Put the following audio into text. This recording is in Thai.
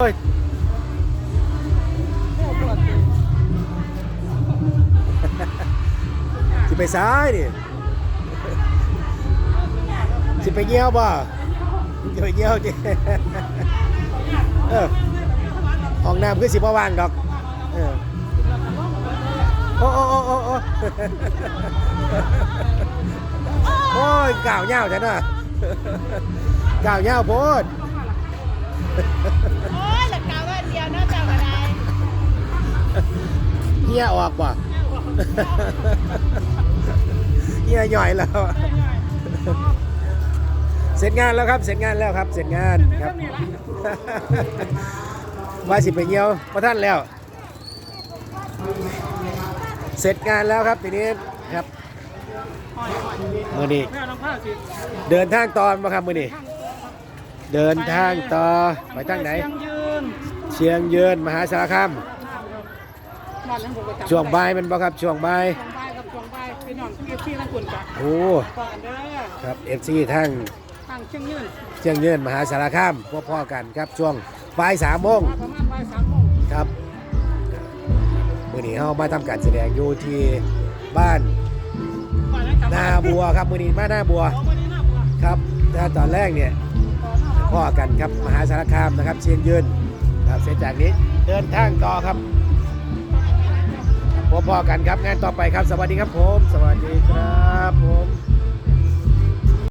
โอ้ยสิไปซ้ายดิสิไปเงี้ยวบ่สิไปเงี้ยวจิเออห้องน้ำคือสิบ่ว่างดอกเออโอ้โอ้โอ้โอ้โอ้โอ้ยก่าวเหย้าจังน่ะก่าวเหย้าโพด โอ้ยหลักกาว่าเดียวเนอกจากอะไรเฮียออกว่ะเฮียหย่อยแล้ว เสร็จงานแล้วครับ เสร็จงานแล้วครับ เสร็จงานครับ ว่าสิไปเยี่ยวพระท่านแล้ว เสร็จงานแล้วครับทีนี้ครับมือนี้แม่น้ำผ้าสิเดินทางตอนมาครับมือนี้ เดินทางต่อไปทางไหน เชียงยืนเชียงยืนมหาสารคามบ้านนั้นผมก็จำช่วงบ่ายแมันบ่ครับช่วงบ่ายช่วงบ่ายกับช่วงบ่ายพี่น้องพี่พี่ทั้งคนกันโอ้ก่อนเด้อครับเอฟซีทั้งทางเชียงยืนเชียงยืนมหาสารคามพวกพ่อกันครับช่วงบ่ายสามโมงมาประมาณบ่ายสามโมงครับมือนี้เรามาทำการแสดงอยู่ที่บ้านก่อนนั้นกลับนาบัวครับมือนี้มาหน้าบัวเอาวันนี้น่าบัวครับถ้าตอนแรกเนี่ยต่อหน้า พ่อกันครับมหาสารคามนะครับ เชียงยืนครับเสร็จจากนี้เดินทางต่อครับพบพ่อกันครับงานต่อไปครับ สวัสดีครับผม สวัสดีครับ